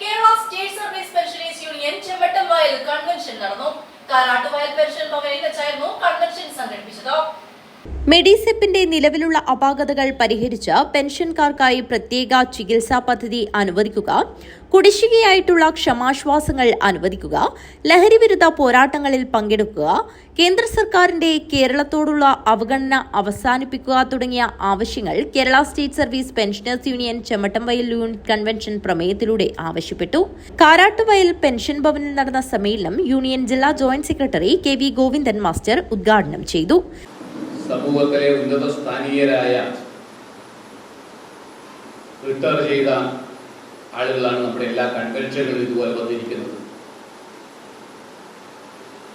Kerala state service pensioners union Chemmattamvayal convention നടന്നു. Karattuvayal pension ഭവനിൽ വെച്ചായിരുന്നു മെഡിസെപ്പിന്റെ നിലവിലുള്ള അപാകതകൾ പരിഹരിച്ച് പെൻഷൻകാർക്കായി പ്രത്യേക ചികിത്സാ പദ്ധതി അനുവദിക്കുക കുടിശ്ശികയായിട്ടുള്ള ക്ഷമാശ്വാസങ്ങൾ അനുവദിക്കുക ലഹരിവിരുദ്ധ പോരാട്ടങ്ങളിൽ പങ്കെടുക്കുക കേന്ദ്ര സർക്കാരിന്റെ കേരളത്തോടുള്ള അവഗണന അവസാനിപ്പിക്കുക തുടങ്ങിയ ആവശ്യങ്ങൾ Kerala state service pensioners union Chemmattamvayal unit convention പ്രമേയത്തിലൂടെ ആവശ്യപ്പെട്ടു. കാരാട്ടുവയൽ പെൻഷൻ ഭവനിൽ നടന്ന സമ്മേളനം യൂണിയൻ ജില്ലാ joint secretary K V Govindan master ഉദ്ഘാടനം ചെയ്തു. സമൂഹത്തിലെ ഉന്നത സ്ഥാനീയരായ റിട്ടയർ ചെയ്ത ആളുകളാണ് നമ്മുടെ എല്ലാ കൺവെൻഷനുകളും ഇതുപോലെ വന്നിരിക്കുന്നത്.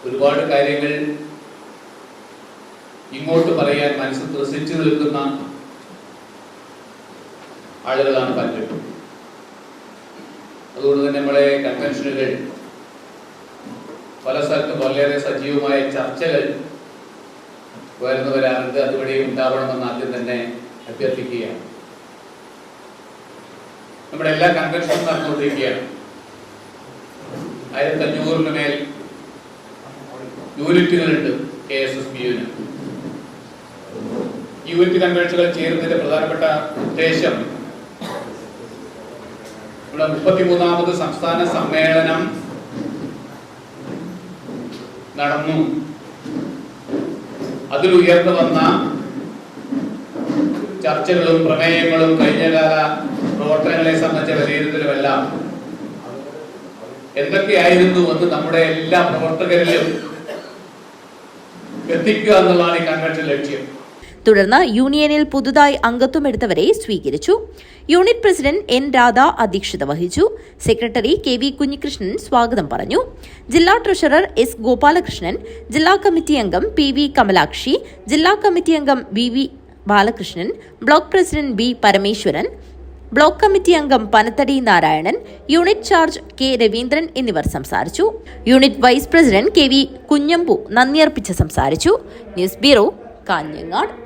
ഒരുപാട് കാര്യങ്ങൾ ഇങ്ങോട്ട് പറയാൻ മനസ്സ് ത്രസിച്ചു നിൽക്കുന്ന ആളുകളാണ് പലരും. അതുകൊണ്ട് തന്നെ നമ്മളെ കൺവെൻഷനുകൾ പല സ്ഥലത്തും വളരെ സജീവമായ ചർച്ചകൾ വരാറുണ്ട് അതുവഴി ഉണ്ടാവണമെന്ന് ആദ്യം തന്നെ അഭ്യർത്ഥിക്കുകയാണ്. നമ്മുടെ എല്ലാ കൺവെൻഷനും നടന്നുകൊണ്ടിരിക്കുകയാണ്. ആയിരത്തി അഞ്ഞൂറിന് മേൽ യൂണിറ്റുകളുണ്ട് കെ എസ് എസ് ബി യുവിന് യൂണിറ്റ് കൺവെൻഷനുകൾ ചേരുന്നതിന്റെ പ്രധാനപ്പെട്ട ഉദ്ദേശം നമ്മുടെ മുപ്പത്തിമൂന്നാമത് സംസ്ഥാന സമ്മേളനം നടന്നു. അതിൽ ഉയർന്നു വന്ന ചർച്ചകളും പ്രമേയങ്ങളും കഴിഞ്ഞകാല പ്രവർത്തനങ്ങളെ സംബന്ധിച്ച വിലയിരുത്തലുമെല്ലാം എന്തൊക്കെയായിരുന്നു എന്ന് നമ്മുടെ എല്ലാ പ്രവർത്തകരിലും എത്തിക്കുക എന്നുള്ളതാണ് ഈ കൺവെൻഷൻ ലക്ഷ്യം. തുടർന്ന് യൂണിയനിൽ പുതുതായി അംഗത്വമെടുത്തവരെ സ്വീകരിച്ചു. യൂണിറ്റ് പ്രസിഡന്റ് എൻ രാധ അധ്യക്ഷത വഹിച്ചു. സെക്രട്ടറി കെ വി കുഞ്ഞികൃഷ്ണൻ സ്വാഗതം പറഞ്ഞു. ജില്ലാ ട്രഷറർ എസ് ഗോപാലകൃഷ്ണൻ ജില്ലാ കമ്മിറ്റി അംഗം പി വി കമലാക്ഷി ജില്ലാ കമ്മിറ്റി അംഗം V V Balakrishnan block president B Parameswaran block committee അംഗം Panathady Narayanan unit charge K Raveendran എന്നിവർ സംസാരിച്ചു. Unit vice president K V Kunhambu നന്ദിയർപ്പിച്ച് സംസാരിച്ചു. News bureau Kanhangad.